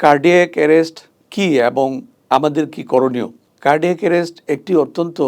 Cardiac arrest কি এবং আমাদের কি করণীয়? কার্ডিয়াক অ্যারেস্ট একটি অত্যন্ত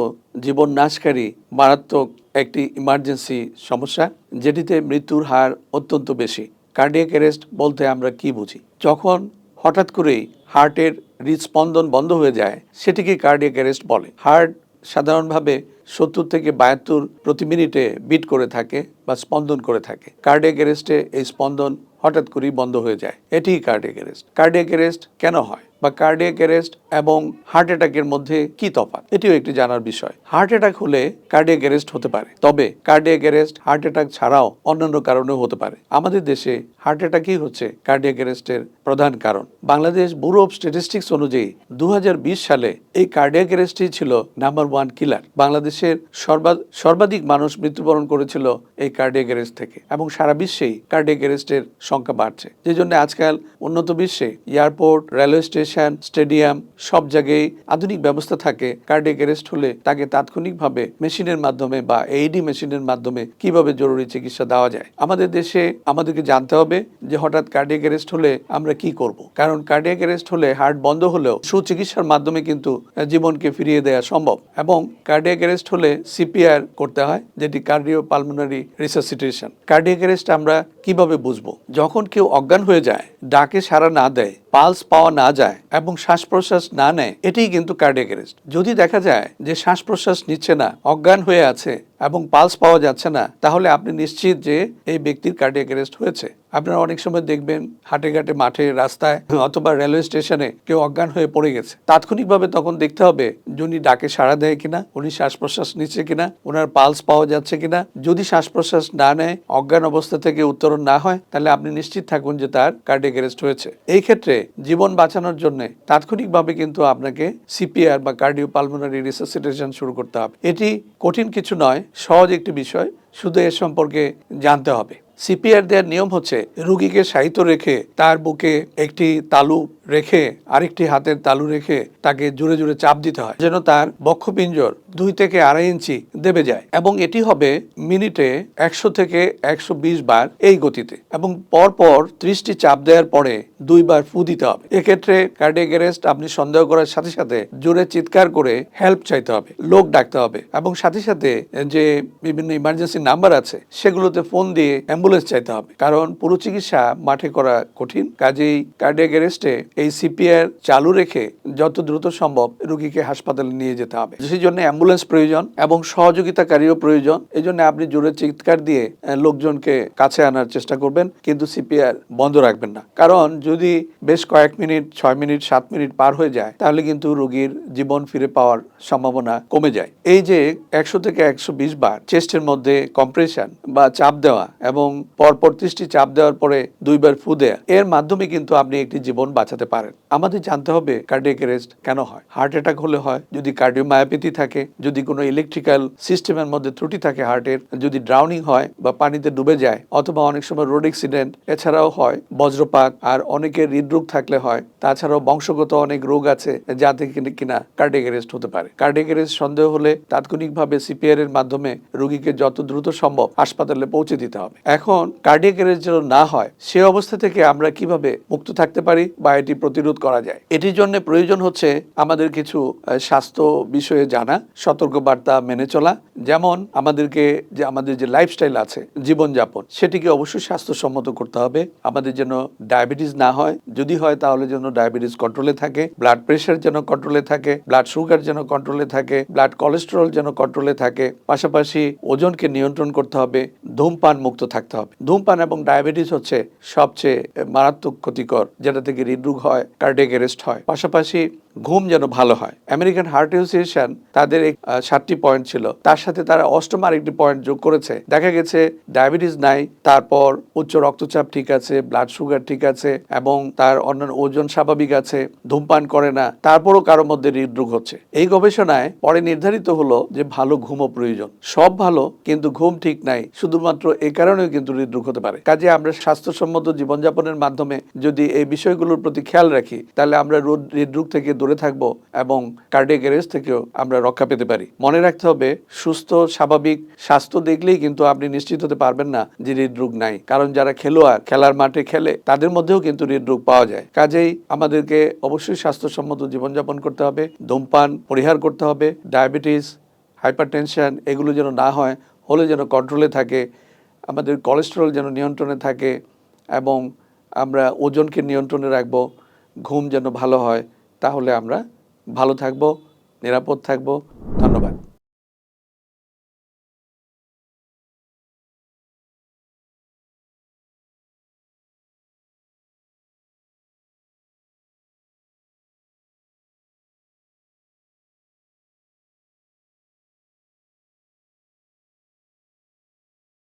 জীবন নাশকারী মারাত্মক একটি ইমার্জেন্সি সমস্যা, যেটিতে মৃত্যুর হার অত্যন্ত বেশি। কার্ডিয়াক অ্যারেস্ট বলতে আমরা কি বুঝি? যখন হঠাৎ করেই হার্টের হৃদস্পন্দন বন্ধ হয়ে যায়, সেটিকে কার্ডিয়াক অ্যারেস্ট বলে। হার্ট সাধারণভাবে সত্তর থেকে বাহাত্তর প্রতি মিনিটে বিট করে থাকে বা স্পন্দন করে থাকে। কার্ডিয়াক অ্যারেস্টে এই স্পন্দন হঠাৎ করেই বন্ধ হয়ে যায়। এটি কার্ডিয়াক অ্যারেস্ট কার্ডিয়াক অ্যারেস্ট কেন হয়? বা কার্ডিয়াক অ্যারেস্ট এবং হার্ট অ্যাটাকের মধ্যে কি তফাৎ? এটিও একটি জানার বিষয়। হার্ট অ্যাটাক হলে কার্ডিয়াক অ্যারেস্ট হতে পারে। তবে কার্ডিয়াক অ্যারেস্ট হার্ট অ্যাটাক ছাড়াও অন্যান্য কারণেও হতে পারে। আমাদের দেশে হার্ট অ্যাটাকই হচ্ছে কার্ডিয়াক অ্যারেস্টের প্রধান কারণ। বাংলাদেশ ব্যুরো অফ স্ট্যাটিস্টিক্স অনুযায়ী দু হাজার বিশ সালে এই কার্ডিয়াক অ্যারেস্টই ছিল নাম্বার ওয়ান কিলার বাংলাদেশের সর্বা- সর্বাধিক মানুষ মৃত্যুবরণ করেছিল এই কার্ডিয়াক অ্যারেস্ট থেকে এবং সারা বিশ্বেই কার্ডিয়াক অ্যারেস্টের সংখ্যা বাড়ছে। যে জন্য আজকাল উন্নত বিশ্বে এয়ারপোর্ট রেলওয়ে স্টেশন স্টেডিয়াম, সব জায়গায় আধুনিক ব্যবস্থা থাকে। কার্ডিয়াক অ্যারেস্ট হলে তাকে তাৎক্ষণিকভাবে মেশিনের মাধ্যমে বা এইডি মেশিনের মাধ্যমে কীভাবে জরুরি চিকিৎসা দেওয়া যায়? আমাদের দেশে আমাদেরকে জানতে হবে যে হঠাৎ কার্ডিয়াক অ্যারেস্ট হলে আমরা কি করব। কারণ কার্ডিয়াক অ্যারেস্ট হলে হার্ট বন্ধ হলেও সুচিকিৎসার মাধ্যমে কিন্তু জীবনকে ফিরিয়ে দেওয়া সম্ভব। এবং কার্ডিয়াক অ্যারেস্ট হলে সিপিআর করতে হয়, যেটি cardio pulmonary resuscitation. Cardiac arrest আমরা কীভাবে বুঝব? যখন কেউ অজ্ঞান হয়ে যায়, ডাকে সাড়া না দেয়, পালস পাওয়া না যায় এবং শ্বাস প্রশ্বাস না নেয় এটি কিন্তু কার্ডিয়াক যদি দেখা যায় যে শ্বাস প্রশ্বাস নিচ্ছে না, অজ্ঞান হয়ে আছে এবং পালস পাওয়া যাচ্ছে না, তাহলে আপনি নিশ্চিত যে এই ব্যক্তির কার্ডিয়াক অ্যারেস্ট হয়েছে। আপনারা অনেক সময় দেখবেন হাটে ঘাটে, মাঠে, রাস্তায় অথবা রেলওয়ে স্টেশনে কেউ অজ্ঞান হয়ে পড়ে গেছে। তাৎক্ষণিকভাবে তখন দেখতে হবে যে উনি ডাকে সাড়া দেয় কিনা, উনি শ্বাস প্রশ্বাস নিচ্ছে কিনা ওনার পালস পাওয়া যাচ্ছে কিনা। যদি শ্বাস প্রশ্বাস না নেয়, অজ্ঞান অবস্থা থেকে উত্তরণ না হয়, তাহলে আপনি নিশ্চিত থাকুন যে তার কার্ডিয়াক অ্যারেস্ট হয়েছে। এই ক্ষেত্রে জীবন বাঁচানোর জন্য তাৎক্ষণিকভাবে কিন্তু আপনাকে সিপিআর বা কার্ডিও পালমোনারি রিসাসিটেশন শুরু করতে হবে। এটি কঠিন কিছু নয় সহজ একটি বিষয়। শুধু এর সম্পর্কে জানতে হবে। সিপিআর দেওয়ার নিয়ম হচ্ছে রুগীকে সাহিত্য রেখে তার বুকে একটি তালু রেখে, আরেকটি হাতের তালু রেখে তাকে জোরে জুড়ে চাপ দিতে হয়, যেন তার বক্ষপিঞ্জর দুই থেকে আড়াই ইঞ্চি দেবে যায়। এবং এটি হবে মিনিটে একশো থেকে একশো বিশ বার এই গতিতে। এবং পরপর ত্রিশটি চাপ দেওয়ার পরে দুইবার ফু দিতে হবে। এক্ষেত্রে কার্ডিয়াক অ্যারেস্ট আপনি সন্দেহ করার সাথে সাথে জোরে চিৎকার করে হেল্প চাইতে হবে, লোক ডাকতে হবে। এবং সাথে সাথে যে বিভিন্ন ইমার্জেন্সি নাম্বার আছে, সেগুলোতে ফোন দিয়ে অ্যাম্বুলেন্স চাইতে হবে। কারণ পুরো চিকিৎসা মাঠে করা কঠিন। কাজেই কার্ডিয়াক অ্যারেস্টে এই সিপিআর চালু রেখে যত দ্রুত সম্ভব রুগীকে হাসপাতালে নিয়ে যেতে হবে। সেই জন্য অ্যাম্বুলেন্স প্রয়োজন এবং সহযোগিতাকারীও প্রয়োজন। এই জন্য আপনি জোরে চিৎকার দিয়ে লোকজনকে কাছে আনার চেষ্টা করবেন, কিন্তু সিপিআর বন্ধ রাখবেন না। কারণ যদি বেশ কয়েক মিনিট, ছয় মিনিট, সাত মিনিট পার হয়ে যায়, তাহলে কিন্তু রোগীর জীবন ফিরে পাওয়ার সম্ভাবনা কমে যায়। এই যে একশো থেকে একশো বিশ বার চেস্টের মধ্যে কম্প্রেশন বা চাপ দেওয়া এবং পরপর ত্রিশটি চাপ দেওয়ার পরে দুইবার ফু দেয়া। এর মাধ্যমে কিন্তু আপনি একটি জীবন বাঁচাতে পারেন। আমাদের জানতে হবে কার্ডিয়াক অ্যারেস্ট কেন হয়? হার্ট অ্যাটাক হলে হয়, যদি কার্ডিওমায়োপ্যাথি থাকে, যদি কোনো ইলেকট্রিক্যাল সিস্টেমের মধ্যে ত্রুটি থাকে হার্টের যদি ড্রাউনিং হয় বা পানিতে ডুবে যায়, অথবা অনেক সময় রোড অ্যাক্সিডেন্ট এছাড়াও হয়, বজ্রপাত আর অনেকের হৃদরোগ থাকলে হয়, তাছাড়াও বংশগত অনেক রোগ আছে যা থেকে কিনা কার্ডিয়াক অ্যারেস্ট হতে পারে। কার্ডিয়াক অ্যারেস্ট সন্দেহ হলে তাৎক্ষণিকভাবে সিপিআর এর মাধ্যমে রোগীকে যত দ্রুত সম্ভব হাসপাতালে পৌঁছে দিতে হবে। এখন কার্ডিয়াক অ্যারেস্ট যেন না হয়, সে অবস্থা থেকে আমরা কীভাবে মুক্ত থাকতে পারি বা এটি প্রতিরোধ করা যায়? এটির জন্য প্রয়োজন হচ্ছে আমাদের কিছু স্বাস্থ্য বিষয়ে জানা, সতর্কবার্তা মেনে চলা। যেমন আমাদেরকে যে আমাদের যে লাইফস্টাইল আছে, জীবনযাপন, সেটিকে অবশ্যই স্বাস্থ্যসম্মত করতে হবে। আমাদের যেন ডায়াবেটিস না হয়, যদি হয় তাহলে যেন ডায়াবেটিস কন্ট্রোলে থাকে ব্লাড প্রেশার যেন কন্ট্রোলে থাকে ব্লাড সুগার যেন কন্ট্রোলে থাকে ব্লাড কোলেস্টেরল যেন কন্ট্রোলে থাকে। পাশাপাশি ওজনকে নিয়ন্ত্রণ করতে হবে, ধূমপান মুক্ত থাকতে হবে ধূমপান এবং ডায়াবেটিস হচ্ছে সবচেয়ে মারাত্মক ক্ষতিকর, যেটা থেকে হৃদরোগ হয় কার্ডিয়াক অ্যারেস্ট হয়। পাশাপাশি ঘুম যেন ভালো হয়। আমেরিকান হার্ট অ্যাসোসিয়েশন তাদের সাতটি পয়েন্ট ছিল। তার সাথে তারা অষ্টম আরেকটি পয়েন্ট যোগ করেছে। দেখা গেছে ডায়াবেটিস নাই, তারপর উচ্চ রক্তচাপ ঠিক আছে ব্লাড সুগার ঠিক আছে, এবং তার অন্যান্য ওজন স্বাভাবিক আছে, ধূমপান করে না, তারপরও কারোর মধ্যে হৃদরোগ হচ্ছে। এই গবেষণায় পরে নির্ধারিত হলো যে ভালো ঘুমও প্রয়োজন। সব ভালো, কিন্তু ঘুম ঠিক নাই, শুধুমাত্র এই কারণেও কিন্তু হৃদরোগ হতে পারে। কাজে আমরা স্বাস্থ্যসম্মত জীবনযাপনের মাধ্যমে যদি এই বিষয়গুলোর প্রতি খেয়াল রাখি, তাহলে আমরা হৃদরোগ থেকে দূরে দূরে থাকব এবং কার্ডিয়াক অ্যারেস্ট থেকেও আমরা রক্ষা পেতে পারি। মনে রাখতে হবে, সুস্থ, স্বাভাবিক স্বাস্থ্য দেখলেই কিন্তু আপনি নিশ্চিত হতে পারবেন না যে হৃদরোগ নাই। কারণ যারা খেলোয়াড়, খেলার মাঠে খেলে, তাদের মধ্যেও কিন্তু হৃদরোগ পাওয়া যায়। কাজেই আমাদেরকে অবশ্যই স্বাস্থ্যসম্মত জীবনযাপন করতে হবে, ধূমপান পরিহার করতে হবে ডায়াবেটিস হাইপারটেনশন এগুলো যেন না হয়, হলে যেন কন্ট্রোলে থাকে, আমাদের কোলেস্টেরল যেন নিয়ন্ত্রণে থাকে এবং আমরা ওজনকে নিয়ন্ত্রণে রাখব, ঘুম যেন ভালো হয় তাহলে আমরা ভালো থাকব নিরাপদ থাকব। ধন্যবাদ।